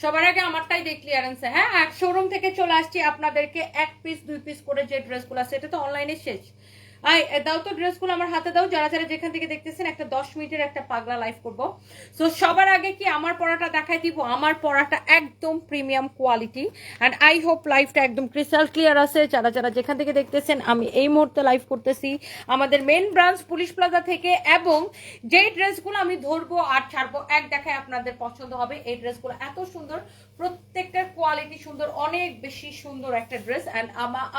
সবার আগে আমারটাই দেখ ক্লিয়ারেন্সে হ্যাঁ? আর শোরুম থেকে চলে আসছি আপনাদেরকে এক পিস দুই পিস করে যে ড্রেসগুলো আছে, এটা তো অনলাইনে শেষ। আই দাও তো ড্রেসগুলো আমার হাতে দাও, যারা যারা যেখান থেকে দেখতেছেন, একটা দশ মিনিটের একটা পাগলা লাইভ করব। সো সবার আগে কি আমার পড়াটা দেখাই দিব? আমার পড়াটা একদম premium quality and I hope লাইভটা একদম ক্রিস্টাল ক্লিয়ার আছে। যারা যারা যেখান থেকে দেখতেছেন, আমি এই মুহূর্তে লাইভ করতেছি। আমাদের মেন ব্রাঞ্চ পুলিশ প্লাজা থেকে, এবং যেই ড্রেসগুলো আমি ধরবো আর ছাড়বো, এক দেখায় আপনাদের পছন্দ হবে। এই ড্রেসগুলো এত সুন্দর প্রত্যেকটার কোয়ালিটি সুন্দর, অনেক বেশি সুন্দর একটা ড্রেস অ্যান্ড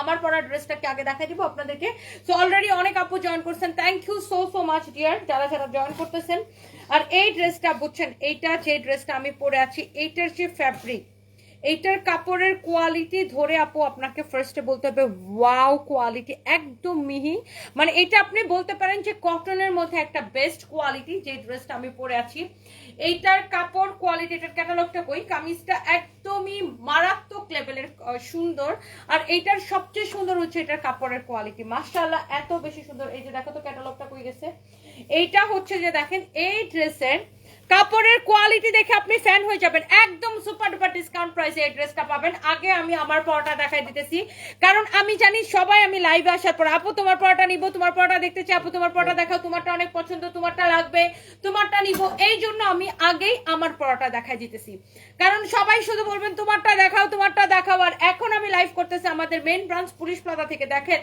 আমার পরা ড্রেসটাকে আগে দেখা দিব আপনাদেরকে। সো অলরেডি অনেক আপু জয়েন করছেন। Thank you so so much dear যারা যারা জয়েন করতেছেন। আর এই ড্রেসটা বুঝছেন, এইটা যে ড্রেসটা আমি পরে আছি, এইটার যে ফ্যাব্রিক এইটার কাপড়ের কোয়ালিটি ধরে আপু আপনাকে ফার্স্টে বলতে হবে ওয়াও কোয়ালিটি একদম মিহি। মানে এটা আপনি বলতে পারেন যে কটনের মধ্যে একটা বেস্ট কোয়ালিটি যে ড্রেসটা আমি পরে আছি। এইটার কাপড় কোয়ালিটি এটার ক্যাটালগটা কই? কামিজটা একদমই মারাত্মক লেভেলের সুন্দর। আর এইটার সবচেয়ে সুন্দর হচ্ছে এটার কাপড়ের কোয়ালিটি মাশাআল্লাহ, এত বেশি সুন্দর। এই যে দেখো তো ক্যাটালগটা কই গেছে। এইটা হচ্ছে যে দেখেন, এই ড্রেসের কাপড়ের কোয়ালিটি দেখে আপনি ফ্যান হয়ে যাবেন। একদম সুপার ডুপার ডিসকাউন্ট প্রাইসে এই ড্রেসটা পাবেন। আগে আমি আমার পরোটা দেখাই দিতেছি। কারণ আমি জানি সবাই আমি লাইভে আসার পর, আপু, তোমার পরোটা নিব, তোমার পরোটা দেখতে চাই। আপু, তোমার পরোটা দেখাও, তোমারটা অনেক পছন্দ, তোমারটা লাগবে, তোমারটা নিব। এই জন্য আমি আগেই আমার পরোটা দেখাই দিতেছি। কারণ সবাই শুধু বলবেন, তোমারটা দেখাও তোমারটা দেখাও। আর এখন আমি লাইভ করতেছি আমাদের মেন ব্রাঞ্চ পুলিশ প্লাজা থেকে, দেখেন।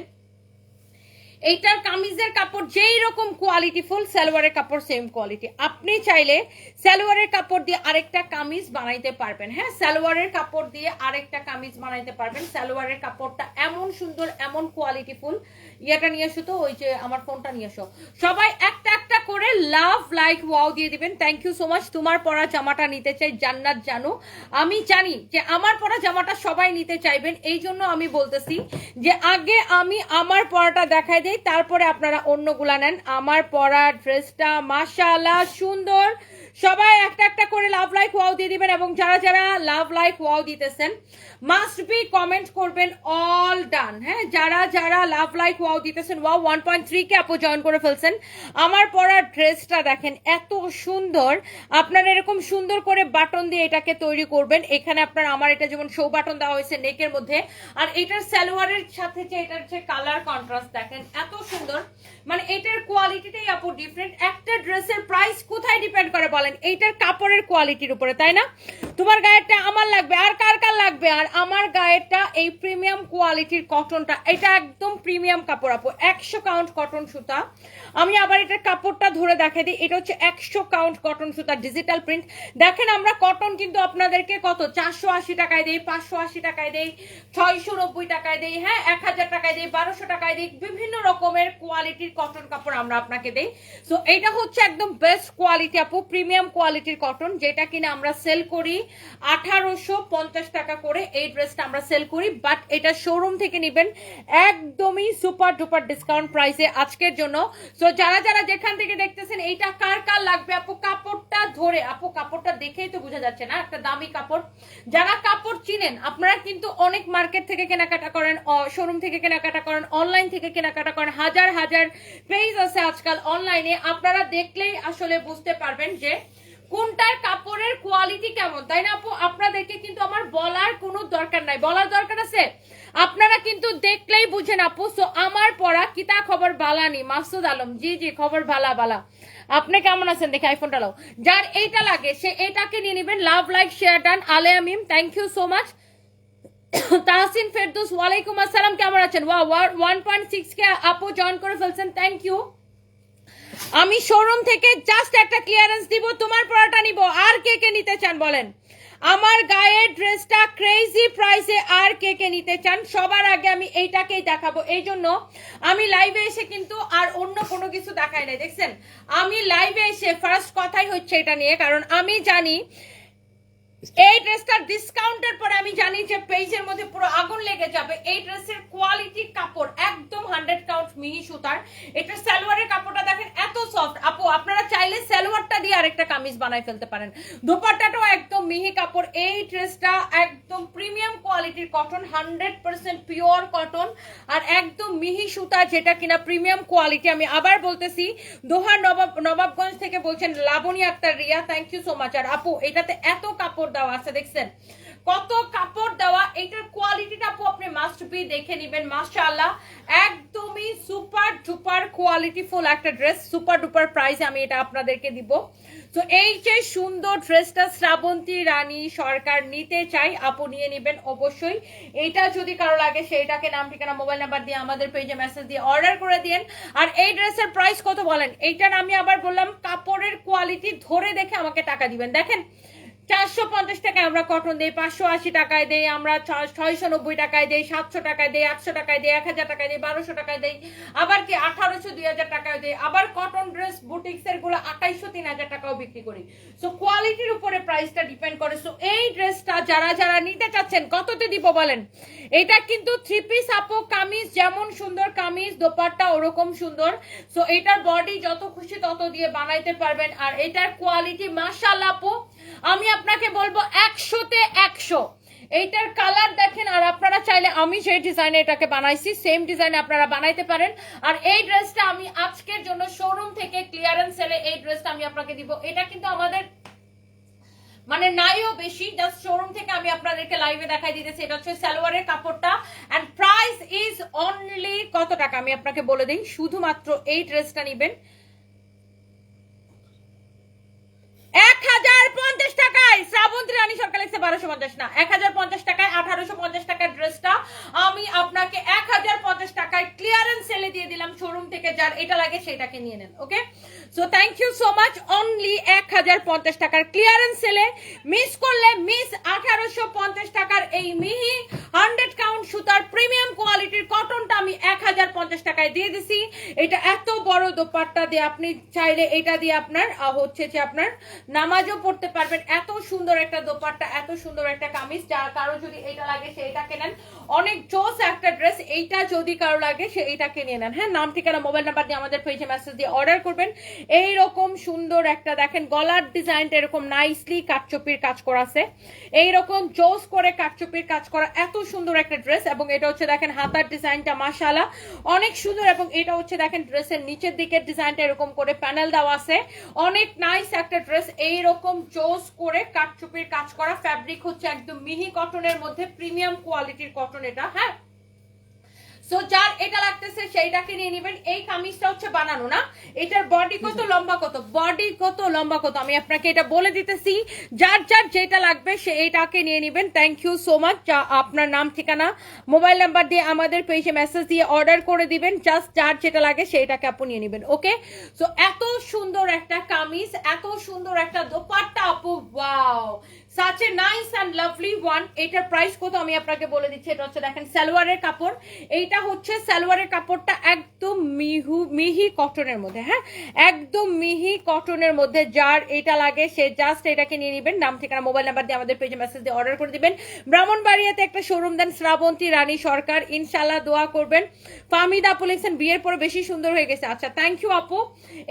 এইটার কামিজের কাপড় যেই রকম কোয়ালিটি ফুল সালোয়ারের কাপড় সেম কোয়ালিটি আপনি চাইলে সালোয়ারের কাপড় দিয়ে আরেকটা কামিজ বানাইতে পারবেন। হ্যাঁ সালোয়ারের কাপড় দিয়ে আরেকটা কামিজ বানাইতে পারবেন। সালোয়ারের কাপড়টা এমন সুন্দর, এমন কোয়ালিটি ফুল ইয়েটা নিয়ে এসো তো, ওই যে আমার ফোনটা নিয়ে এসো। সবাই একটা একটা করে লাভ, লাইক, ওয়াও দিয়ে দিবেন। থ্যাংক ইউ সো মাচ তোমার পরা জামাটা নিতে চাই, জান্নাত জানো। আমি জানি যে আমার পরা জামাটা সবাই নিতে চাইবেন। এই জন্য আমি বলতেছি যে আগে আমি আমার পরাটা দেখাই দিই, তারপরে আপনারা অন্যগুলা নেন। আমার পরা ড্রেসটা মাশাআল্লাহ সুন্দর। সবাই একটা একটা করে লাভ লাইক ওয়াও দিয়ে দিবেন এবং যারা যারা লাভ লাইক ওয়াও দিতেছেন মাস্ট বি কমেন্ট করবেন অল ডান হ্যাঁ? যারা যারা লাভ লাইক ওয়াও দিতেছেন wow one point three K আপু জয়েন করে ফেলছেন, আমার পরা ড্রেসটা দেখেন এত সুন্দর, আপনারা এরকম সুন্দর করে বাটন দিয়ে এটাকে তৈরি করবেন, এখানে আপনার আমার এটা যেমন শো বাটন দেওয়া হয়েছে নেকের মধ্যে, আর এটার সালোয়ারের সাথে যে এটার যে কালার কন্ট্রাস্ট দেখেন, এত সুন্দর মানে এটার কোয়ালিটিটাই আপু ডিফারেন্ট একটা ড্রেসের প্রাইস কোথায় ডিপেন্ড করে বলেন? এইটার কাপড়ের কোয়ালিটির উপরে, তাই না? তোমার গায়েরটা আমার লাগবে, আর কার কার লাগবে? আর আমার গায়েরটা এই প্রিমিয়াম কোয়ালিটির কটনটা এটা একদম প্রিমিয়াম কাপড়, আপু, একশো কাউন্ট কটন সুতা। আমি আবার এটার কাপড়টা ধরে দেখে দিই, এটা হচ্ছে একশো কাউন্ট কটন সুতা ডিজিটাল প্রিন্ট দেখেন আমরা কটন কিন্তু আপনাদেরকে কত? চারশো আশি টাকায় দেই, পাঁচশো আশি টাকায় দেই, ছয়শো নব্বই টাকায় দেই হ্যাঁ এক হাজার টাকায় দেই, বারোশো টাকায় দেই, বিভিন্ন রকমের কোয়ালিটির কটন কাপড় আমরা আপনাকে দেই। সো এটা হচ্ছে একদম বেস্ট কোয়ালিটি আপু প্রিমিয়াম কোয়ালিটির কটন, যেটা কিনা আমরা সেল করি আঠারোশো পঞ্চাশ টাকা করে এই ড্রেসটা আমরা সেল করি বাট এটা শোরুম থেকে নেবেন একদমই সুপার ডুপার ডিসকাউন্ট প্রাইসে আজকের জন্য। সো যারা যারা যেখান থেকে দেখতেছেন, এইটা কার কার লাগবে? আপু, কাপড়টা ধরে, আপু, কাপড়টা দেখেই তো বোঝা যাচ্ছে না, একটা দামি কাপড়। যারা কাপড় চিনেন, আপনারা কিন্তু অনেক মার্কেট থেকে কেনাকাটা করেন শোরুম থেকে কেনাকাটা করেন অনলাইন থেকে কেনাকাটা করেন, হাজার হাজার পেজ আছে আজকাল অনলাইনে আপনারা দেখলেই আসলে বুঝতে পারবেন যে কোনটার কাপড়ের কোয়ালিটি কেমন? তাই না আপু? আপনাদেরকে কিন্তু আমার বলার কোনো দরকার নাই। বলার দরকার আছে? আপনারা কিন্তু দেখলেই বুঝেন আপু। সো আমার পড়া কিতা খবর বালানি মাসুদ আলম। জি জি, খবর ভালা বালা। আপনি কেমন আছেন? দেখে আইফোনটা লাও যার এইটা লাগে, সে এটাকে নিয়ে নেবেন। লাভ লাইক শেয়ার ডান আলে আমিম thank you so much Tahsin Ferdous, ওয়ালাইকুম আসসালাম। কেমন আছেন? ওয়া ওয়ান পয়েন্ট সিক্স কে আপু জয়েন করে ফেলছেন। থ্যাংক ইউ আমি শোরুম থেকে জাস্ট একটা ক্লিয়ারেন্স দিব, তোমার পড়াটা নিব। আর কে কে নিতে চান বলেন? আমার গায়ের ড্রেসটা ক্রেজি প্রাইসে আর কে কে নিতে চান? সবার আগে আমি এইটাকেই দেখাবো। এই জন্য আমি লাইভে এসে কিন্তু আর অন্য কোনো কিছু দেখাই নাই, দেখছেন? আমি লাইভে এসে ফার্স্ট কথাই হচ্ছে এটা নিয়ে, কারণ আমি জানি এই ড্রেসটার ডিসকাউন্টের পরে আমি জানি যে পেজের মধ্যে পুরো আগুন লেগে যাবে। এই ড্রেসের কোয়ালিটি কাপড় একদম হান্ড্রেড কাউন্ট মিহি সুতার। এটা সালোয়ারের কাপড়টা দেখেন এত সফট আপু, আপনারা চাইলে সালোয়ারটা দিয়ে আরেকটা কামিজ বানাই ফেলতে পারেন। দোপাট্টাটাও একদম মিহি কাপড়। এই ড্রেসটা একদম প্রিমিয়াম কোয়ালিটির cotton hundred percent pure cotton আর একদম মিহি সুতা যেটা কিনা প্রিমিয়াম কোয়ালিটি আমি আবার বলতেছি দোহা নবাব নবাবগঞ্জ থেকে বলছেন, Laboni Akter Riya thank you so much আর আপু, এটাতে এত কাপড় কাপড় দেওয়া আছে, দেখছেন? কত কাপড় দেওয়া এটার কোয়ালিটিটা আপু আপনি মাস্ট বি দেখে নেবেন, মাশাআল্লাহ। একদমই সুপার ডুপার কোয়ালিটিফুল একটা ড্রেস সুপার ডুপার প্রাইসে আমি এটা আপনাদেরকে দিব। তো এই যে সুন্দর ড্রেসটা শ্রাবন্তী রানী সরকার নিতে চাই, আপু নিয়ে নেবেন অবশ্যই। এটা যদি কারও লাগে, সেইটাকে নাম, ঠিকানা মোবাইল নাম্বার দিয়ে আমাদের পেজে মেসেজ দিয়ে অর্ডার করে দিন আর এই ড্রেসের প্রাইস কত বলেন? এইটার আমি আবার বললাম, কাপড়ের কোয়ালিটি ধরে দেখে আমাকে টাকা দিবেন। দেখেন চারশো পঞ্চাশ টাকায় আমরা কটন দেই, পাঁচশো আশি টাকায় দেই, আমরা ছয়শো নব্বই টাকায় দেই, সাতশো টাকায় দেই, আটশো টাকায় দেই, এক হাজার টাকায় দেই, বারোশো টাকায় দেই, আবার কি আঠারোশো, দুই হাজার টাকায় দেই, আবার কটন ড্রেস বুটিক্স এরগুলো আঠাইশো, তিন হাজার টাকাও বিক্রি করি। সো কোয়ালিটির উপরে প্রাইসটা ডিপেন্ড করে। সো এই ড্রেসটা যারা যারা নিতে চাচ্ছেন, কততে দিব বলেন? এটা কিন্তু থ্রি পিস আপো কামিজ, যেমন সুন্দর কামিজ, দোপাট্টা ওরকম সুন্দর। সো এটার বডি যত খুশি তত দিয়ে বানাইতে পারবেন। আর এটার কোয়ালিটি মাশাল আপু আমি আপনাকে বলব একশোতে একশো। এইটার কালার দেখেন, আর আপনারা চাইলে আমি যে ডিজাইনে এটাকে বানাইছি সেম ডিজাইনে আপনারা বানাইতে পারেন। আর এই ড্রেসটা আমি আজকের জন্য শোরুম থেকে ক্লিয়ারেন্স সেলে এই ড্রেসটা আমি আপনাকে দিব। এটা কিন্তু আমাদের মানে নাইও বেশি জাস্ট শোরুম থেকে আমি আপনাদেরকে লাইভে দেখাই দিতেছি। এটা হচ্ছে সালোয়ারের কাপড়টা। এন্ড প্রাইস ইজ অনলি কত টাকা? আমি আপনাকে বলে দিই, শুধুমাত্র এই ড্রেসটা নিবেন। এক হাজার পঞ্চাশ টাকায় শ্রাবন্তী রানী সরকার লিখছে বারোশো পঞ্চাশ না। এক হাজার পঞ্চাশ টাকায় আঠারোশো পঞ্চাশ টাকার ড্রেসটা। আমি আপনাকে এক হাজার পঞ্চাশ টাকায় ক্লিয়ারেন্স সেলে দিয়ে দিলাম শোরুম থেকে, যার এটা লাগে সেটাকে নিয়ে নেন okay so thank you so much only এক হাজার পঞ্চাশ টাকার ক্লিয়ারেন্স সেলে মিস করলে মিস আঠারোশো পঞ্চাশ টাকার এই মিহি হান্ড্রেড কাউন্ট সুতার প্রিমিয়াম কোয়ালিটির কটনটা আমি এক হাজার পঞ্চাশ টাকায় দিয়ে দিছি। এটা এত বড় দোপাট্টা দিয়ে আপনি চাইলে এটা দিয়ে আপনার হচ্ছে যে আপনার নামাজও পড়তে পারবেন। এত সুন্দর একটা দোপাট্টা, এত সুন্দর একটা কামিজ যা কারও যদি এটা লাগে সে এটা কেনেন। অনেক জোস একটা ড্রেস এইটা যদি কারও লাগে সে এইটাকে নিয়ে নেন। হ্যাঁ নাম ঠিকানা, মোবাইল নাম্বার দিয়ে আমাদের পেজে মেসেজ দিয়ে অর্ডার করবেন। এই রকম সুন্দর একটা, দেখেন গলার ডিজাইনটা এরকম নাইসলি কাটচুপির কাজ করা আছে। এইরকম জোস করে কাটচুপির কাজ করা, এত সুন্দর একটা ড্রেস এবং এটা হচ্ছে দেখেন হাতার ডিজাইনটা মাশালা অনেক সুন্দর এবং এটা হচ্ছে দেখেন ড্রেসের নিচের দিকের ডিজাইনটা এরকম করে প্যানেল দেওয়া আছে। অনেক নাইস একটা ড্রেস এইরকম জোস করে কাটচুপির কাজ করা। ফ্যাব্রিক হচ্ছে একদম মিহি কটনের মধ্যে প্রিমিয়াম কোয়ালিটির কটন এটা হ্যাঁ? সো যার এটা লাগতেছে সেইটাকে নিয়ে নেবেন। এই কামিজটা হচ্ছে বানানো, না? এটার বডি কত লম্বা কত? বডি কত লম্বা কত? আমি আপনাকে এটা বলে দিতেছি। যার যার যেটা লাগবে সে এইটাকে নিয়ে নেবেন। থ্যাংক ইউ সো মাচ আপনার নাম, ঠিকানা মোবাইল নাম্বার দিয়ে আমাদের পেজে মেসেজ দিয়ে অর্ডার করে দিবেন। জাস্ট যার যেটা লাগে সেইটাকে আপু নিয়ে নেবেন ওকে সো এত সুন্দর একটা কামিজ, এত সুন্দর একটা দোপাট্টা আপু wow such a nice and lovely one এটার প্রাইস কত আমি আপনাকে বলে দিচ্ছি? এটা হচ্ছে দেখেন, সালোয়ারের কাপড়। এইটা হচ্ছে সালোয়ারের কাপড়টা একদম মিহু, মিহি কটনের মধ্যে হ্যাঁ? একদম মিহি কটনের মধ্যে, যার এটা লাগে, সে জাস্ট এটাকে নিয়ে নেবেন। নাম, ঠিকানা মোবাইল নাম্বার দিয়ে আমাদের পেজে মেসেজ দিয়ে অর্ডার করে দিবেন। ব্রাহ্মণবাড়িয়াতে একটা শোরুম দেন শ্রাবন্তী রানী সরকার। ইনশাল্লাহ দোয়া করবেন। ফামিদ আপু লিখছেন বিয়ের পরে বেশি সুন্দর হয়ে গেছে। আচ্ছা থ্যাংক ইউ আপু।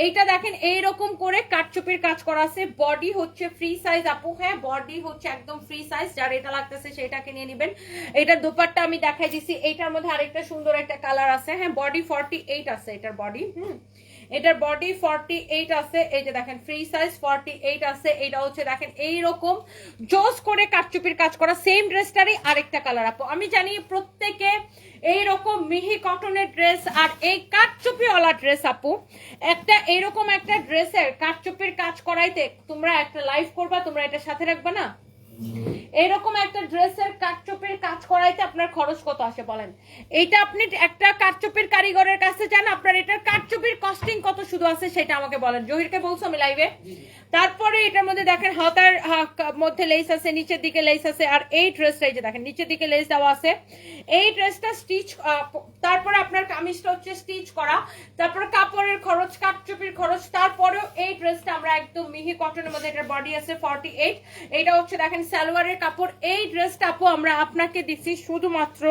এইটা দেখেন, এইরকম করে কাটচুপির কাজ করা আছে। বডি হচ্ছে ফ্রি সাইজ আপু। হ্যাঁ বডি হচ্ছে একদম ফ্রি সাইজ যার এটা লাগতেছে সেটাকে নিয়ে নেবেন। এটার দোপারটা আমি দেখাই দিছি। এটার মধ্যে আরেকটা সুন্দর একটা কালার আছে। হ্যাঁ বডি ফর্টি এইট আছে এটার বডি হুম। এটার বডি ফর্টি এইট আছে। এই যে দেখেন ফ্রি সাইজ ফর্টি এইট আছে। এটা হচ্ছে দেখেন, এইরকম জোস করে কাটচুপির কাজ করা। সেম ড্রেসটারই আরেকটা কালার আপু, আমি জানি প্রত্যেকে এইরকম মিহি কটনের ড্রেস আর এই কাঠচুপিওয়ালা ড্রেস আপু, একটা এইরকম একটা ড্রেসের কাঠচুপির কাজ করাইতে তোমরা একটা লাইভ করবা, তোমরা এটা সাথে রাখবা না? এরকম একটা ড্রেসের কাটচুপির কাজ করাইতে আপনার খরচ কত আসে বলেন? এইটা আপনি একটা কাটচুপির কারিগরের কাছে যান আপনার এটার কাটচুপির কস্টিং কত শুধু আছে সেটা আমাকে বলেন। জহিরকে বলছো আমি লাইভে তারপরে এটার মধ্যে দেখেন হাতার মধ্যে লেস আছে নিচের দিকে লেস আছে আর এই ড্রেসটা এই যে দেখেন নিচের দিকে লেস দেওয়া আছে। এই ড্রেসটা স্টিচ তারপরে আপনার কামিজটা হচ্ছে স্টিচ করা তারপরে কাপড়ের খরচ কাটচুপির খরচ তারপরেও এই ড্রেসটা আমরা একদম মিহি কটনের মধ্যে এটার বডি আছে ফর্টি এইট এটা হচ্ছে দেখেন সালোয়ারের কাপড়, এই ড্রেসটা আপু আমরা আপনাকে দিচ্ছি শুধুমাত্র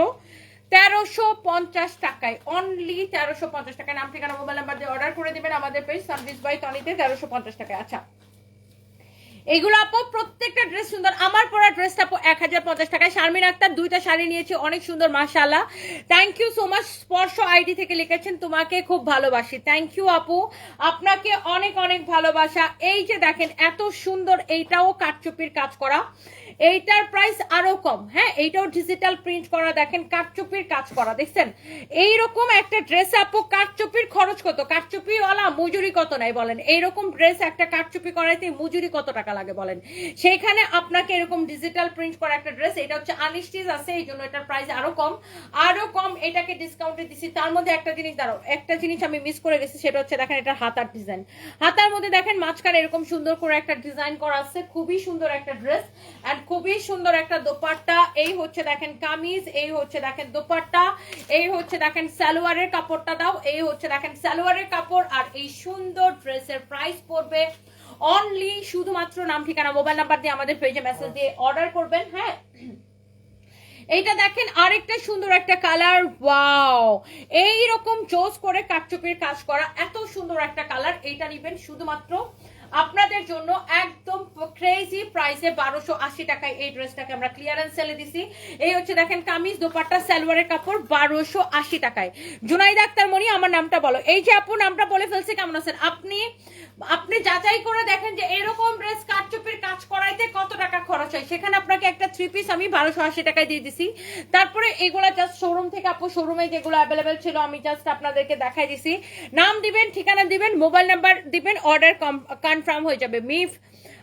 তেরোশো পঞ্চাশ টাকায়। অনলি তেরোশো পঞ্চাশ টাকায়। নাম, ঠিকানা মোবাইল নাম্বার দিয়ে অর্ডার করে দেবেন আমাদের পেজ সার্ভিস বাই তনিতে তেরোশো পঞ্চাশ টাকায়। আচ্ছা এগুলো আপু, প্রত্যেকটা ড্রেস সুন্দর। আমার পরা ড্রেসটা আপু, এক হাজার পঞ্চাশ টাকায়। শারমিন আক্তার দুইটা শাড়ি নিয়েছি, অনেক সুন্দর মাশাল্লাহ thank you so much Sparsha ID থেকে লিখেছেন, তোমাকে খুব ভালোবাসি। থ্যাংক ইউ আপু, আপনাকে অনেক অনেক ভালোবাসা। এই যে দেখেন, এত সুন্দর, এইটাও কাঠচুপির কাজ করা। এইটার প্রাইস আরও কম। হ্যাঁ এইটাও ডিজিটাল প্রিন্ট করা, দেখেন কাঠচুপির কাজ করা, দেখছেন? এইরকম একটা ড্রেস আপু, কাঠচুপির খরচ কত? কাঠচুপিওয়ালা মজুরি কত নাই বলেন? এইরকম ড্রেস একটা কাঠচুপি করাইতে মজুরি কত টাকা লাগে বলেন? সেইখানে আপনাকে এরকম ডিজিটাল প্রিন্ট করা একটা ড্রেস এটা হচ্ছে আনিস্টিজ আছে, এই জন্য এটার প্রাইস আরও কম। আরও কম এটাকে ডিসকাউন্টে দিছি। তার মধ্যে একটা জিনিস, দাঁড়াও, একটা জিনিস আমি মিস করে গেছি, সেটা হচ্ছে দেখেন এটা হাতার ডিজাইন হাতার মধ্যে দেখেন মাঝখানে এরকম সুন্দর করে একটা ডিজাইন করা আছে, খুবই সুন্দর একটা ড্রেস এন্ড খুবই সুন্দর একটা দোপাট্টা। এই হচ্ছে দেখেন কামিজ, এই হচ্ছে দেখেন দোপাট্টা, এই হচ্ছে দেখেন সালোয়ারের কাপড়টা দাও, এই হচ্ছে দেখেন সালোয়ারের কাপড়, আর এই সুন্দর ড্রেসের প্রাইস পড়বে অনলি শুধুমাত্র নাম, ঠিকানা মোবাইল নাম্বার দিয়ে আমাদের পেজে মেসেজ দিয়ে অর্ডার করবেন হ্যাঁ? এইটা দেখেন আরেকটা সুন্দর একটা কালার ওয়াও এই রকম চোজ করে কাটচুপির কাজ করা, এত সুন্দর একটা কালার এইটা নিবেন শুধুমাত্র আপনাদের জন্য একদম ক্রেজি প্রাইসে বারোশো আশি টাকায় এই ড্রেসটাকে আমরা ক্লিয়ারেন্স সেলে দিছি। এই হচ্ছে দেখেন কামিজ, দোপাট্টা, সালোয়ারের কাপড়, বারোশো আশি টাকায়। জুনাইদ আক্তার মনি আমার নামটা বলো। এই যে আপু, নামটা বলে ফেলছে, কেমন আছেন? আপনি আপনি যাচাই করে দেখেন যে এরকম ড্রেস কাটচুপির কাজ করাইতে কত টাকা খরচ হয়। সেখানে আপনাকে একটা থ্রি পিস আমি বারোশো আশি টাকায় দিয়ে দিছি। তারপরে এগুলা জাস্ট শোরুম থেকে আপু শোরুমে যেগুলো অ্যাভেলেবেল ছিল আমি জাস্ট আপনাদেরকে দেখাই দিছি। নাম দিবেন ঠিকানা দিবেন মোবাইল নাম্বার দিবেন অর্ডার কনফার্ম হয়ে যাবে। মিফ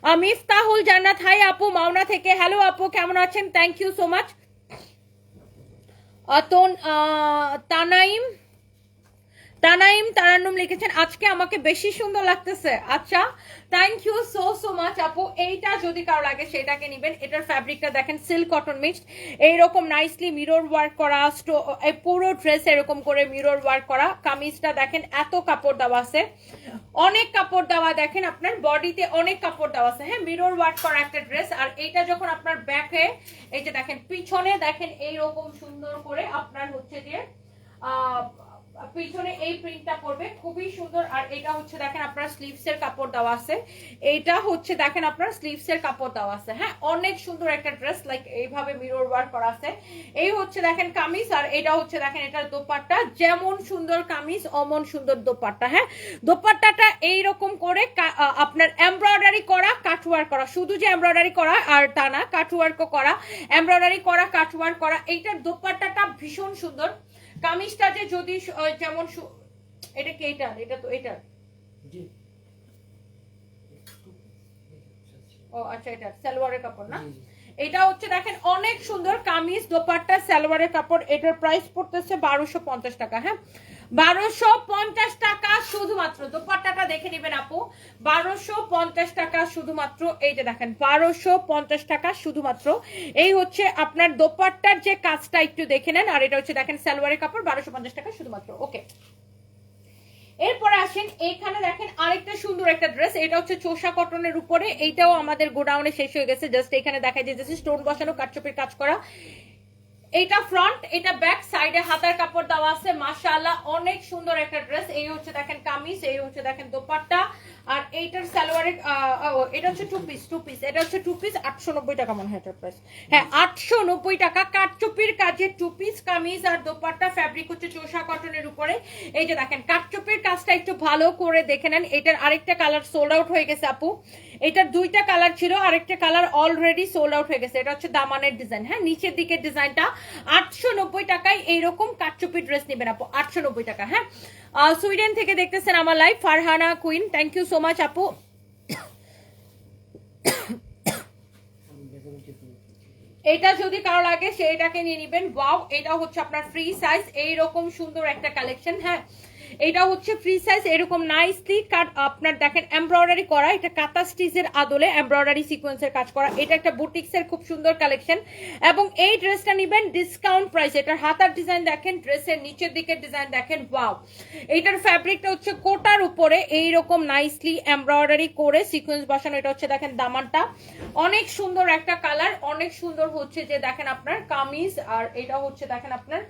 আহ, মিফতাহুল জান্নাত। হাই আপু মাওনা থেকে। হ্যালো আপু কেমন আছেন? থ্যাংক ইউ সো মাচ অতন তানাইম তানাইম তারানুম লিখেছেন, আজকে আমাকে বেশি সুন্দর লাগতেছে। আচ্ছা thank you so so much আপু। এইটা যদি কারও লাগে, সেটাকে নিবেন। এটার ফ্যাব্রিকটা দেখেন সিল্ক কটন মিক্সড এইরকম নাইসলি মিরর ওয়ার্ক করা পুরো ড্রেস এরকম করে মিরর ওয়ার্ক করা। কামিজটা দেখেন, এত কাপড় দেওয়া আছে। অনেক কাপড় দেওয়া দেখেন আপনার বডিতে অনেক কাপড় দেওয়া আছে। হ্যাঁ মিরর ওয়ার্ক করা একটা ড্রেস আর এইটা যখন আপনার ব্যাকে এই যে দেখেন, পিছনে দেখেন, এইরকম সুন্দর করে আপনার হচ্ছে যে পিছনে এই প্রিন্টটা পড়বে, খুবই সুন্দর। আর এটা হচ্ছে দেখেন আপনার স্লিভস এর কাপড় দেওয়া আছে। এইটা হচ্ছে দেখেন আপনার স্লিভস এর কাপড় দেওয়া আছে। হ্যাঁ অনেক সুন্দর একটা ড্রেস লাইক এইভাবে মিরর ওয়ার্ক করা আছে। এই হচ্ছে দেখেন কামিজ, আর এটা হচ্ছে দেখেন এটার দোপাট্টা। যেমন সুন্দর কামিজ, অমন সুন্দর দোপাট্টা। হ্যাঁ দোপাট্টাটা এইরকম করে আপনার এমব্রয়ডারি করা কাটওয়ার্ক করা। শুধু যে এমব্রয়ডারি করা আর তা না কাটওয়ার্কও করা। এমব্রয়ডারি করা কাটওয়ার্ক করা। এইটার দোপাট্টাটা ভীষণ সুন্দর। কামিজটা যে যদি যেমন এটা কি এটা? এটা তো এটা? ও আচ্ছা এটা সালোয়ারের কাপড় না। এটা হচ্ছে দেখেন অনেক সুন্দর কামিজ দোপাট্টা সালোয়ারের কাপড়। এটার প্রাইস পড়তেছে বারোশো পঞ্চাশ টাকা হ্যাঁ? বারোশো পঞ্চাশ টাকা শুধুমাত্র। দোপাট্টাটা দেখে নেবেন আপু। বারোশো পঞ্চাশ টাকা শুধুমাত্র। এই যে দেখেন, বারোশো পঞ্চাশ টাকা শুধুমাত্র। এই হচ্ছে আপনার দোপাট্টার যে কাজটা একটু দেখে নেন, আর এটা হচ্ছে দেখেন সালোয়ারের কাপড়, বারোশো পঞ্চাশ টাকা শুধুমাত্র। ওকে। এরপরে আসেন এইখানে দেখেন আরেকটা সুন্দর একটা ড্রেস এটা হচ্ছে চোষা কটনের উপরে। এইটাও আমাদের গোডাউনে শেষ হয়ে গেছে। জাস্ট এখানে দেখা যাচ্ছে স্টোন বসানো কাটচুপির কাজ করা। এটা ফ্রন্ট এটা ব্যাক সাইডে হাতার কাপড় দেওয়া আছে। মাশাআল্লাহ, অনেক সুন্দর একটা ড্রেস এই হচ্ছে দেখেন কামিজ, এই হচ্ছে দেখেন দোপাট্টা। আর এইটার ও, এটা হচ্ছে টু পিস টু পিস এটা হচ্ছে টু পিস আটশো নব্বই টাকা মনে হয় এটার প্রাইস হ্যাঁ আটশো নব্বই টাকা কাঠচুপির কাজে টু পিস কামিজ আর দোপাট্টা ফ্যাব্রিক হচ্ছে চোষা কটনের উপরে। এই যে দেখেন কাঠচুপির কাজটা একটু ভালো করে দেখে নেন। এটার আরেকটা কালার সোল্ড আউট হয়ে গেছে আপু। এটার দুইটা কালার ছিল আরেকটা কালার অলরেডি সোল্ড আউট হয়ে গেছে। এটা হচ্ছে দামানের ডিজাইন হ্যাঁ নিচের দিকের ডিজাইনটা আটশো নব্বই টাকায় এইরকম কাঠচুপি ড্রেস নেবেন আপু। আটশো নব্বই টাকা হ্যাঁ। সুইডেন থেকে দেখতেছেন আমার life Farhana queen. Thank you so much আপু। এটা যদি কারও লাগে, সেটাকে নিয়ে নিবেন। ওয়াও এটা হচ্ছে আপনার ফ্রি সাইজ এইরকম সুন্দর একটা কালেকশন হ্যাঁ। এটা হচ্ছে ফ্রি সাইজ এরকম নাইসলি কাট আপনার দেখেন এমব্রয়ডারি করা, এটা কাতা স্টিচের আদলে এমব্রয়ডারি সিকোয়েন্সের কাজ করা। এটা একটা বুটিক্সের খুব সুন্দর কালেকশন এবং এই ড্রেসটা নিবেন ডিসকাউন্ট প্রাইস এটার হাতার ডিজাইন দেখেন ড্রেসের নিচের দিকের ডিজাইন দেখেন ওয়াও এটার ফ্যাব্রিকটা হচ্ছে কোটার উপরে, এইরকম নাইসলি এমব্রয়ডারি করে সিকোয়েন্স বসানো, এটা হচ্ছে দেখেন দামানটা। অনেক সুন্দর একটা কালার অনেক সুন্দর হচ্ছে যে দেখেন আপনার কামিজ, আর এটা হচ্ছে দেখেন আপনার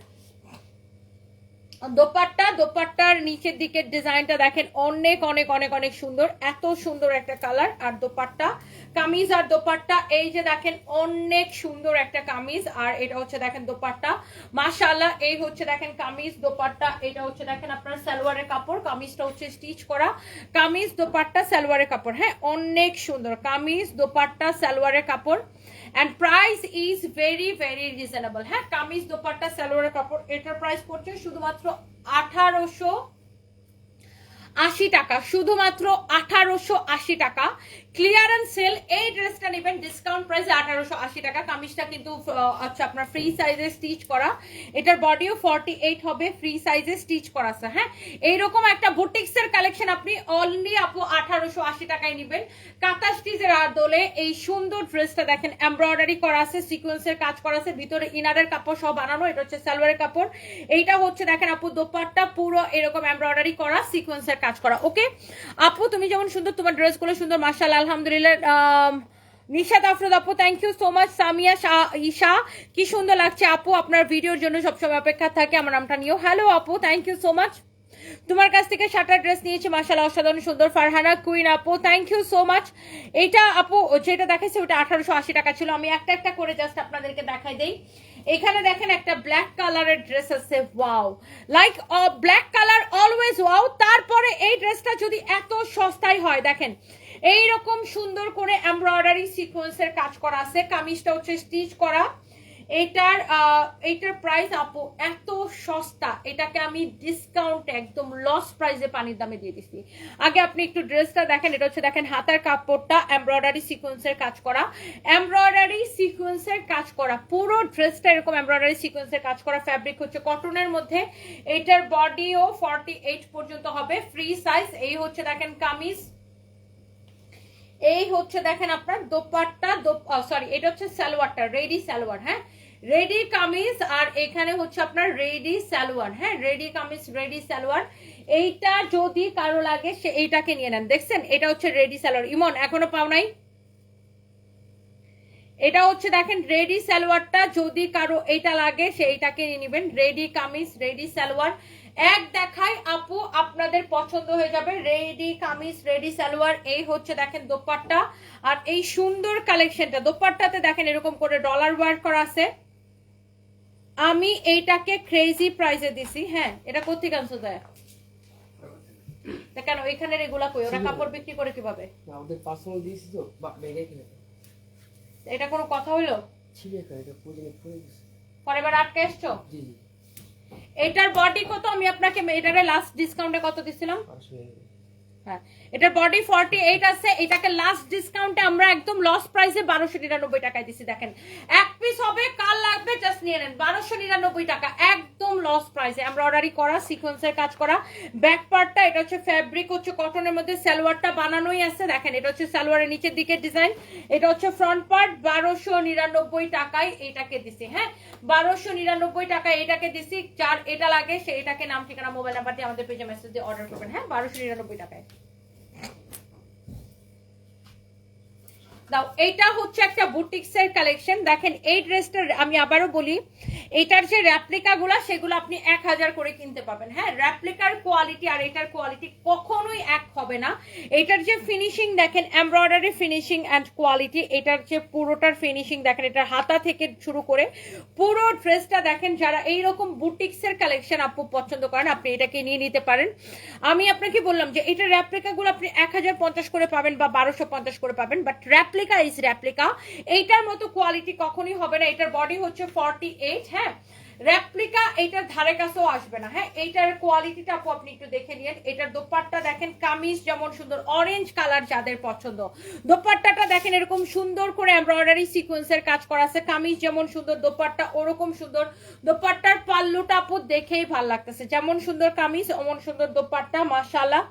দোপাট্টা, দোপাট্টার নিচের দিকের ডিজাইনটা দেখেন অনেক অনেক অনেক অনেক সুন্দর। এত সুন্দর একটা কালার আর দোপাট্টা। কামিজ আর দোপাট্টা, এই যে দেখেন অনেক সুন্দর একটা কামিজ। আর এটা হচ্ছে দেখেন দোপাট্টা। মাশাআল্লাহ, এই হচ্ছে দেখেন কামিজ, দোপাট্টা। এটা হচ্ছে দেখেন আপনার সালোয়ারের কাপড়। কামিজটা হচ্ছে স্টিচ করা। কামিজ, দোপাট্টা, সালোয়ারের কাপড়। হ্যাঁ অনেক সুন্দর। কামিজ, দোপাট্টা, সালোয়ারের কাপড়। And price is very very reasonable হ্যাঁ কামিজ, দোপাট্টা, সালোয়ারের কাপড়। এটার প্রাইস পড়ছে শুধুমাত্র আঠারোশো আশি টাকা। শুধুমাত্র আঠারোশো আশি টাকা। ক্লিয়ারেন্স সেল এই ড্রেসটা নেবেন ডিসকাউন্ট আঠারোশো আশি টাকা। কামিজটা কিন্তু আচ্ছা আপনার ফ্রি সাইজে স্টিচ করা। এটার বডিও ফর্টি এইট হবে ফ্রি সাইজে স্টিচ করা হ্যাঁ? এইরকম একটা বুটিক্সের কালেকশন আপনি আপু আঠারোশো আশি টাকায় নেবেন। কাঁথা স্টিচের এই সুন্দর ড্রেসটা দেখেন এমব্রয়ডারি করা আছে সিকোয়েন্সের কাজ করা আছে, ভিতরে ইনারের কাপড় সব বানানো, এটা হচ্ছে সালোয়ারের কাপড়। এইটা হচ্ছে, দেখেন আপু, দোপাট্টা পুরো এরকম এমব্রয়ডারি করা সিকোয়েন্সের কাজ করা ওকে আপু, তুমি যেমন সুন্দর তোমার ড্রেসগুলো সুন্দর মার্শাল আলহামদুলিল্লাহ নিশাদ আফরোদ আপু thank you so much Samia Isha. কি সুন্দর লাগছে আপু, আপনার ভিডিওর জন্য সবসময় অপেক্ষা থাকে, আমার নামটা নিও হ্যালো আপু থ্যাংক ইউ সো মাচ তোমার কাছ থেকে শার্টার ড্রেস নিয়েছি মাসাল্লাহ অসাধারণ, সুন্দর ফারহানা, কুইন আপু থ্যাংক ইউ সো মাচ এইটা আপু, যেটা দেখাইছে, ওটা আঠারোশো আশি টাকা ছিল। আমি একটা একটা করে জাস্ট আপনাদেরকে দেখাই দেই। এখানে দেখেন একটা ব্ল্যাক কালারের ড্রেস আছে wow like black colour always wow তারপরে এই ড্রেসটা যদি এত সস্তায় হয়, দেখেন এই রকম সুন্দর করে এমব্রয়ডারি সিকোয়েন্সের কাজ করা আছে। কামিজটা হচ্ছে স্টিচ করা। এটার আহ, এইটার প্রাইস আপু এত সস্তা। এটাকে আমি ডিসকাউন্ট একদম লস প্রাইসে পানির দামে দিয়ে দিচ্ছি আগে আপনি একটু ড্রেসটা দেখেন এটা হচ্ছে দেখেন হাতের কাপড়টা এমব্রয়ডারি সিকোয়েন্সের কাজ করা। এমব্রয়ডারি সিকোয়েন্সের কাজ করা পুরো ড্রেসটা এরকম এমব্রয়ডারি সিকোয়েন্সের কাজ করা। ফ্যাব্রিক হচ্ছে কটনের মধ্যে। এটার বডিও ফর্টি এইট পর্যন্ত হবে ফ্রি সাইজ এই হচ্ছে দেখেন কামিজ। এই হচ্ছে দেখেন আপনার দোপাট্টা সরি এটা হচ্ছে সালোয়ারটা, রেডি সালোয়ার হ্যাঁ? রেডি কামিজ আর এখানে হচ্ছে আপনার রেডি সালোয়ার হ্যাঁ? Ready kameez, ready salwar. এইটা যদি কারও লাগে, সে এইটাকে নিয়ে নেন। দেখছেন? এটা হচ্ছে রেডি সালোয়ার। ইমন, এখনও পাও নাই? এটা হচ্ছে দেখেন রেডি সালোয়ারটা। যদি কারও এইটা লাগে, সে এইটাকে নিয়ে নেবেন। Ready kameez, ready salwar. এক দেখায় আপু আপনাদের পছন্দ হয়ে যাবে রেডি কামিজ রেডি সালোয়ার এই হচ্ছে দেখেন দোপাট্টা। আর এই সুন্দর কালেকশনটা দোপাট্টাতে দেখেন এরকম করে ডলার ওয়ার্ক করা আছে। আমি এইটাকে ক্রেজি প্রাইসে দিছি হ্যাঁ এটা কোথেকে আনছো তা কেন এখানে এগুলা কই? ওরা কাপড় বিক্রি করে কীভাবে? না ওদের পার্সোনাল দিয়েছি তো বা ব্যাগে কিনে এটা কোনো কথা হইল? ছিল একটা এটা গেছে পরে এবার আটকে এসছো? জি জি। এটার বডি কত? আমি আপনাকে এটারে লাস্ট ডিসকাউন্টে কত দিছিলাম? পাঁচশো হ্যাঁ এটার বডি ফর্টি এইট আছে, এটাকে লাস্ট ডিসকাউন্টে আমরা একদম লস প্রাইসে বারোশো নিরানব্বই টাকায় দিছি, দেখেন। এক পিস হবে কাল লাগবে? জাস্ট নিয়ে নেন, বারোশো নিরানব্বই টাকা, একদম লস প্রাইসে আমরা অর্ডারই করা সিকোয়েন্সের কাজ করা। ব্যাক পার্টটা এটা হচ্ছে ফ্যাব্রিক হচ্ছে কটনের মধ্যে সালোয়ারটা বানানোই আছে, দেখেন, এটা হচ্ছে সালোয়ারের নিচের দিকে ডিজাইন এটা হচ্ছে ফ্রন্ট পার্ট বারোশো নিরানব্বই টাকায় এটাকে দিছি হ্যাঁ? বারোশো নিরানব্বই টাকায় এটাকে দিছি, যার এটা লাগে, সে এটাকে নাম, ঠিকানা মোবাইল নাম্বার দিয়ে আমাদের পেজে মেসেজ দিয়ে অর্ডার করবেন হ্যাঁ? বারোশো নিরানব্বই টাকায়। দাও এইটা হচ্ছে একটা বুটিক্স এর কালেকশন দেখেন, এই ড্রেসটা আমি আবারও বলি, এটার যে র্যাপ্লিকা গুলা সেগুলো আপনি এক হাজার করে কিনতে পাবেন। হ্যাঁ র্যাপ্লিকার কোয়ালিটি আর এটার কোয়ালিটি কখনোই এক হবে না। এটার যে ফিনিশিং দেখেন এমব্রয়ডারি ফিনিশিং অ্যান্ড কোয়ালিটি এটার যে পুরোটার ফিনিশিং দেখেন, এটার হাতা থেকে শুরু করে পুরো ড্রেসটা দেখেন, যারা এইরকম বুটিক্স এর কালেকশন আপু পছন্দ করেন, আপনি এটাকে নিয়ে নিতে পারেন। আমি আপনাকে বললাম যে, এটা র্যাপ্লিকা গুলো আপনি এক হাজার পঞ্চাশ করে পাবেন বা বারোশো পঞ্চাশ করে পাবেন বাট র্যাপ্লিকা ইজ র্যাপ্লিকা এইটার মতো কোয়ালিটি কখনই হবে না। এটার বডি হচ্ছে ফর্টি হ্যাঁ? রেপ্লিকা এইটার ধারে কাছেও আসবে না হ্যাঁ? এইটার কোয়ালিটিটা আপু আপনি একটু দেখে নিন। এটার দোপাট্টা দেখেন, কামিজ যেমন সুন্দর অরেঞ্জ কালার যাদের পছন্দ। দোপাট্টাটা দেখেন, এরকম সুন্দর করে এমব্রয়ডারি সিকোয়েন্সের কাজ করা আছে। কামিজ যেমন সুন্দর, দোপাট্টা ওরকম সুন্দর। দোপাট্টার পাল্লুটা আপু দেখেই ভালো লাগতেছে। যেমন সুন্দর কামিজ, অমন সুন্দর দোপাট্টা, মাশাআল্লাহ।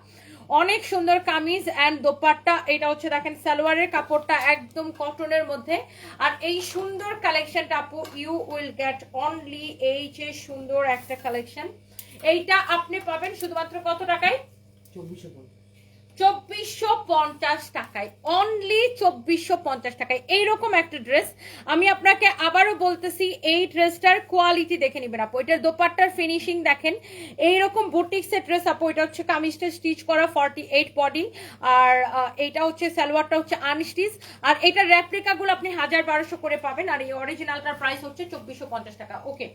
অনেক সুন্দর কামিজ অ্যান্ড দোপাট্টা। এটা হচ্ছে দেখেন, সালোয়ারের কাপড়টা একদম কটনের মধ্যে। আর এই সুন্দর কালেকশনটা আপু ইউ উইল গেট অনলি এই যে সুন্দর একটা কালেকশন। এইটা আপনি পাবেন শুধুমাত্র কত টাকায়? চব্বিশশো চব্বিশশো পঞ্চাশ টাকায় অনলি চব্বিশশো পঞ্চাশ টাকায়। এইরকম একটা ড্রেস আমি আপনাকে আবারও বলতেছি, এই ড্রেসটার কোয়ালিটি দেখে নিবেন আপু। এটার দোপাট্টার ফিনিশিং দেখেন। এইরকম বুটিক্সের ড্রেস আপু, এটা হচ্ছে কামিজটা স্টিচ করা ফর্টি এইট বডি আর এইটা হচ্ছে, সালোয়ারটা হচ্ছে আনস্টিচ আর এটার রেপ্লিকাগুলো আপনি হাজার বারোশো করে পাবেন। আর এই অরিজিনালটার প্রাইস হচ্ছে চব্বিশশো পঞ্চাশ টাকা। ওকে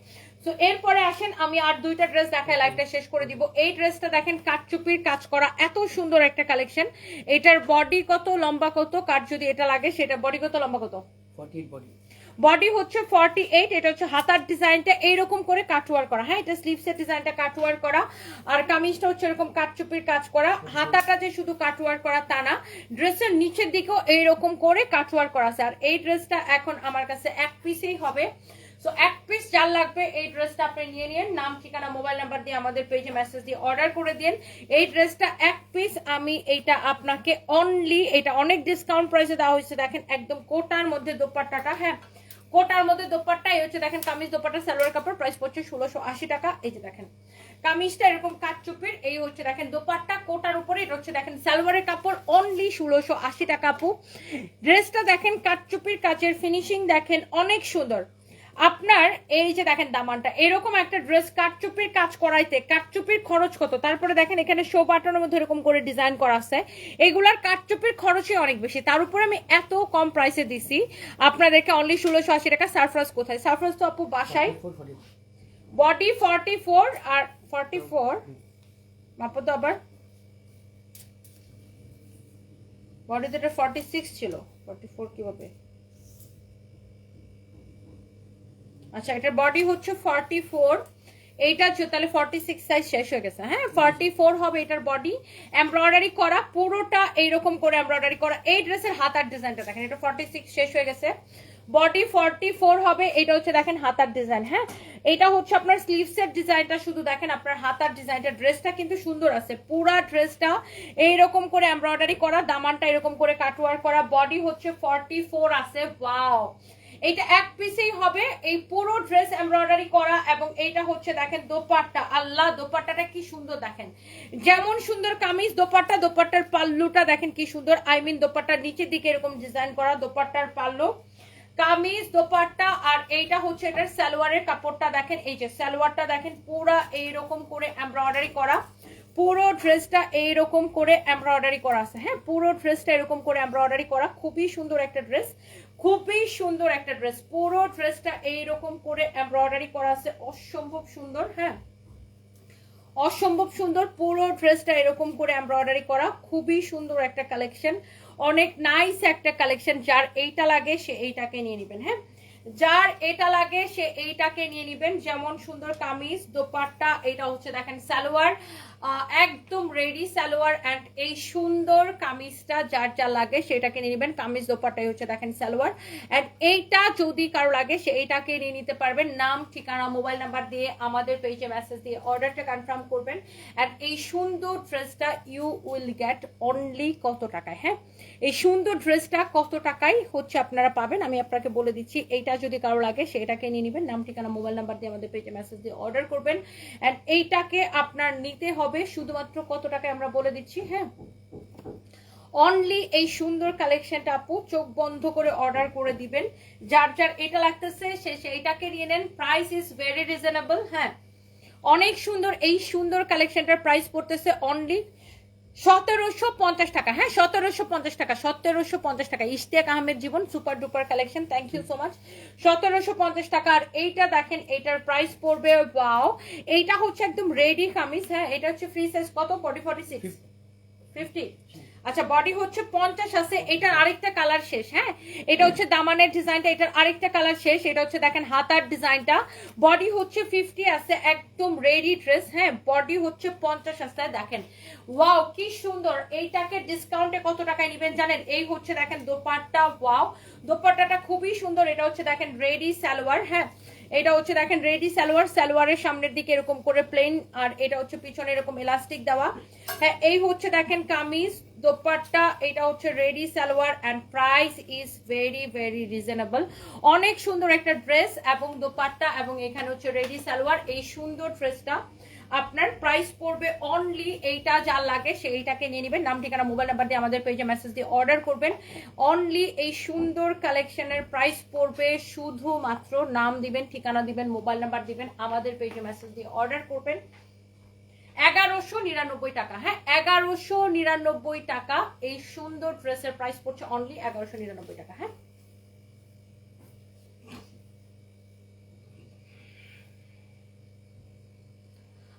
তো এরপরে আসেন, আমি আর দুইটা ড্রেস দেখায় লাইভটা শেষ করে দিব। এই ড্রেসটা দেখেন, কাঠচুপির কাজ করা। এত সুন্দর একটা কালেকশন এটার বডি কত লম্বা কত কাঠ যদি এটা লাগে সেটা বডি কত লম্বা কত? বডি বডি হচ্ছে ফর্টি এইট এটা হচ্ছে হাতার ডিজাইনটা এইরকম করে কাটওয়ার করা। হ্যাঁ এটা স্লিভসের ডিজাইনটা কাটওয়ার করা। আর কামিজটা হচ্ছে এরকম কাটচুপির কাজ করা। হাতাটা যে শুধু কাটওয়ার করা তা না ড্রেসের নিচের দিকেও এইরকম করে কাটওয়ার করা আছে। আর এই ড্রেসটা এখন আমার কাছে এক পিসেই হবে। সো এক পিস যার লাগবে, এই ড্রেসটা আপনি নিয়ে নিন। নাম, ঠিকানা মোবাইল নাম্বার দিয়ে আমাদের পেজে মেসেজ দিয়ে অর্ডার করে দিন। এই ড্রেসটা এক পিস আমি এইটা আপনাকে অনলি এটা অনেক ডিসকাউন্ট প্রাইসে দেওয়া হয়েছে। দেখেন, একদম কোটার মধ্যে দোপাট্টাটা হ্যাঁ? কোটার মধ্যে দোপাট্টা, এই হচ্ছে দেখেন কামিজ দোপাট্টা, সালোয়ার কাপড় প্রাইস পড়ছে ষোলোশো আশি টাকা। এই যে দেখেন, কামিজটা এরকম কাটচুপির এই হচ্ছে দেখেন দোপাট্টা কোটার উপরে, এটা হচ্ছে দেখেন সালোয়ারের কাপড় অনলি ষোলোশো আশি টাকা আপু। ড্রেসটা দেখেন কাটচুপির কাজের ফিনিশিং দেখেন অনেক সুন্দর। আপনার এই যে দেখেন দামানটা, এরকম একটা ড্রেস কাটচুপির কাজ করাইতে কাটচুপির খরচ কত? তারপরে দেখেন এখানে শো বাটনের মধ্যে এরকম করে ডিজাইন করা আছে। এগুলার কাটচুপির খরচই অনেক বেশি। তার উপরে আমি এত কম প্রাইসে দিছি। আপনাদেরকে অনলি ষোলোশো আশি টাকা সারফরাজ কোথায়? সারফরাজ তো আপু বাসায়। বডি ফর্টি ফোর আর ফর্টি ফোর মাপো তো আবার। বডি তো এটা ফর্টি সিক্স ছিল। ফর্টি ফোর কীভাবে? আচ্ছা এটার বডি হচ্ছে ফর্টি ফোর এইটা তাহলে ফর্টি সিক্স সাইজ শেষ হয়ে গেছে। হ্যাঁ ফর্টি ফোর হবে এটার বডি এমব্রয়ডারি করা, পুরোটা এইরকম করে এমব্রয়ডারি করা। এই ড্রেসের হাতার ডিজাইনটা দেখেন, এটা ফর্টি সিক্স শেষ হয়ে গেছে। বডি ফর্টি ফোর হবে, এটা হচ্ছে দেখেন হাতার ডিজাইন হ্যাঁ? এটা হচ্ছে আপনার স্লিভসের ডিজাইনটা শুধু দেখেন আপনার হাতার ডিজাইনটা ড্রেসটা কিন্তু সুন্দর আছে। পুরা ড্রেসটা এইরকম করে এমব্রয়ডারি করা, দামানটা এরকম করে কাটওয়ার করা। বডি হচ্ছে ফর্টি ফোর আছে ওয়াও এইটা এক পিসেই হবে। এই পুরো ড্রেস এমব্রয়ডারি করা এবং এইটা হচ্ছে দেখেন দোপাট্টা। আল্লাহ, দোপাট্টাটা কি সুন্দর দেখেন। যেমন সুন্দর কামিজ, দোপাট্টা, দোপাট্টার পাল্লুটা দেখেন কি সুন্দর। আই মিন দোপাট্টার নিচের দিকে এরকম ডিজাইন করা দোপাট্টার পাল্লু। কামিজ, দোপাট্টা আর এইটা হচ্ছে এটার সালোয়ারের কাপড়টা দেখেন। এই যে সালোয়ারটা দেখেন, পুরা এইরকম করে এমব্রয়ডারি করা। পুরো ড্রেসটা এইরকম করে এমব্রয়ডারি করা আছে। হ্যাঁ পুরো ড্রেসটা এরকম করে এমব্রয়ডারি করা। খুবই সুন্দর একটা ড্রেস খুবই সুন্দর একটা ড্রেস পুরো ড্রেসটা এইরকম করে এমব্রয়ডারি করা আছে। অসম্ভব সুন্দর হ্যাঁ? অসম্ভব সুন্দর পুরো ড্রেসটা এরকম করে এমব্রয়ডারি করা। খুবই সুন্দর একটা কালেকশন অনেক নাইস একটা কালেকশন যার এইটা লাগে, সে এইটাকে নিয়ে নেবেন হ্যাঁ? যার এটা লাগে, সে এইটাকে নিয়ে নেবেন। যেমন সুন্দর কামিজ, দোপাট্টা এটা হচ্ছে দেখেন সালোয়ার। একদম রেডি সালোয়ার অ্যান্ড এই সুন্দর কামিজটা যার যা লাগে সেটাকে নিয়ে নেবেন। কামিজ দোপাট্টাই হচ্ছে দেখেন সালোয়ার। অ্যান্ড এইটা যদি কারও লাগে, সে এইটাকে নিয়ে নিতে পারবেন। নাম, ঠিকানা মোবাইল নাম্বার দিয়ে আমাদের পেজে মেসেজ দিয়ে অর্ডারটা কনফার্ম করবেন। অ্যান্ড এই সুন্দর ড্রেসটা ইউ উইল গেট অনলি কত টাকায় হ্যাঁ? এই সুন্দর ড্রেসটা কত টাকায় হচ্ছে আপনারা পাবেন? আমি আপনাকে বলে দিচ্ছি, এইটা যদি কারও লাগে সেটাকে নিয়ে নেবেন। নাম, ঠিকানা মোবাইল নাম্বার দিয়ে আমাদের পেজে মেসেজ দিয়ে অর্ডার করবেন। অ্যান্ড এইটাকে আপনার নিতে হবে শুধুমাত্র কত টাকায় আমরা বলে দিচ্ছি হ্যাঁ? অনলি এই সুন্দর কালেকশনটা আপু চোখ বন্ধ করে অর্ডার করে দিবেন। যার যার এটা লাগতেছে, সে সেইটাকে নিয়ে নেন। প্রাইস ইজ ভেরি রিজনেবল হ্যাঁ? অনেক সুন্দর, এই সুন্দর কালেকশনটার প্রাইস পড়তেছে অনলি সতেরোশো পঞ্চাশ টাকা হ্যাঁ সতেরোশো পঞ্চাশ টাকা, সতেরোশো পঞ্চাশ টাকা। Ishtiaq Ahmed Jibon super duper collection thank you so much সতেরোশো পঞ্চাশ টাকা, আর এইটা দেখেন, এইটার প্রাইস পড়বে বাও এইটা হচ্ছে একদম রেডি কামিজ হ্যাঁ এটা হচ্ছে ফ্রি সাইজ কত? ফর্টি ফর্টি সিক্স ফিফটি আচ্ছা বডি হচ্ছে পঞ্চাশ আছে, এটার আরেকটা কালার শেষ হ্যাঁ? এটা হচ্ছে দামানের ডিজাইনটা এটার আরেকটা কালার শেষ, এটা হচ্ছে দেখেন হাতার ডিজাইনটা বডি হচ্ছে ফিফটি আছে, একদম রেডি ড্রেস হ্যাঁ? বডি হচ্ছে পঞ্চাশ আছে, দেখেন। ওয়াও কি সুন্দর! এইটাকে ডিসকাউন্টে কত টাকায় নেবেন জানেন? এই হচ্ছে দেখেন দোপাট্টা ওয়াও দোপাট্টাটা খুবই সুন্দর, এটা হচ্ছে দেখেন রেডি সালোয়ার হ্যাঁ? এটা হচ্ছে দেখেন রেডি সালোয়ার, সালোয়ারের সামনের দিকে এরকম করে প্লেন আর এটা হচ্ছে পিছনে এরকম এলাস্টিক দেওয়া। হ্যাঁ এই হচ্ছে দেখেন কামিজ, দোপাট্টা, এটা হচ্ছে ready salwar and price is very very reasonable অনেক সুন্দর একটা ড্রেস এবং দোপাট্টা এবং এখানে হচ্ছে রেডি সালোয়ার। এই সুন্দর ড্রেসটা আপনার প্রাইস পড়বে অনলি এইটা যা লাগে সেইটাকে নিয়ে নেবেন। নাম, ঠিকানা মোবাইল নাম্বার দিয়ে আমাদের পেজে মেসেজ দিয়ে অর্ডার করবেন। অনলি এই সুন্দর কালেকশনের প্রাইস পড়বে শুধুমাত্র নাম দিবেন, ঠিকানা দিবেন মোবাইল নাম্বার দিবেন, আমাদের পেজে মেসেজ দিয়ে অর্ডার করবেন। এগারোশো নিরানব্বই টাকা হ্যাঁ এগারোশো নিরানব্বই টাকা এই সুন্দর ড্রেসের প্রাইস পড়ছে অনলি এগারোশো নিরানব্বই টাকা হ্যাঁ।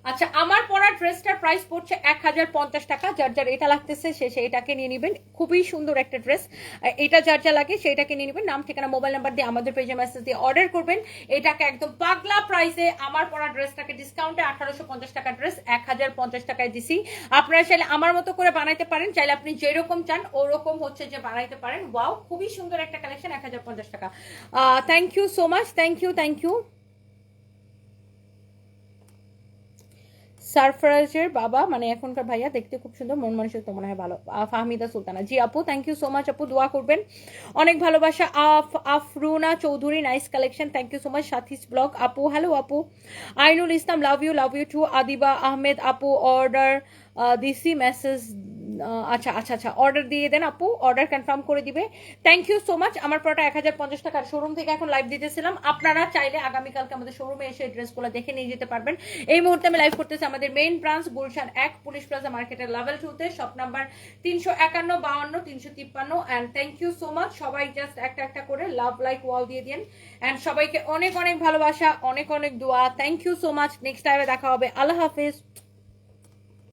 আচ্ছা আমার পরা ড্রেসটার প্রাইস পড়ছে এক হাজার পঞ্চাশ টাকা। যার যার এটা লাগতেছে, সে সেইটাকে নিয়ে নেবেন। খুবই সুন্দর একটা ড্রেস। এটা যার যা লাগে সেইটাকে নিয়ে নেবেন। নাম, ঠিকানা, মোবাইল নাম্বার দিয়ে আমাদের পেজে মেসেজ দিয়ে অর্ডার করবেন। এটাকে একদম পাগলা প্রাইসে আমার পরা ড্রেসটাকে ডিসকাউন্টে আঠারোশো পঞ্চাশ টাকা ড্রেস, এক হাজার পঞ্চাশ টাকায় দিছি। আপনারা চাইলে আমার মতো করে বানাইতে পারেন। চাইলে আপনি যেরকম চান, ওরকম হচ্ছে যে বানাইতে পারেন। ওয়াও খুবই সুন্দর একটা কালেকশন এক হাজার পঞ্চাশ টাকা। Thank you so much thank you thank you সারফরাজের বাবা মানে এখনকার ভাইয়া, দেখতে খুব সুন্দর, মন মানুষের তো মনে হয় ভালো। ফাহমিদা সুলতানা। জি আপু থ্যাংক ইউ সো মাচ আপু, দোয়া করবেন। অনেক ভালোবাসা। আফ, Afruna Chowdhury nice collection thank you so much Sathi's blog. আপু হ্যালো আপু। Ainul Islam love you love you too Adiba Ahmed আপু অর্ডার দিসি মেসেজ আচ্ছা আচ্ছা আচ্ছা অর্ডার দিয়ে দেন আপু অর্ডার কনফার্ম করে দিবে। থ্যাংক ইউ সো মাচ আমার প্রোডাক্ট এক হাজার পঞ্চাশ টাকার শোরুম থেকে এখন লাইভ দিতেছিলাম। আপনারা চাইলে আগামীকালকে আমাদের শোরুমে এসে ড্রেসগুলো দেখে নিয়ে যেতে পারবেন। এই মুহূর্তে আমি লাইভ করতেছি আমাদের মেইন ব্রাঞ্চ গুলশান এক, পুলিশ প্লাজা মার্কেটের লেভেল টুতে শপ নাম্বার তিনশো একান্ন, বাউান্ন, তিনশো তিপ্পান্ন। And thank you so much সবাই জাস্ট একটা একটা করে লাভ লাইক ওয়াল দিয়ে দিন অ্যান্ড সবাইকে অনেক অনেক ভালোবাসা, অনেক অনেক দোয়া। Thank you so much next টাইমে দেখা হবে। আল্লাহ হাফিজ।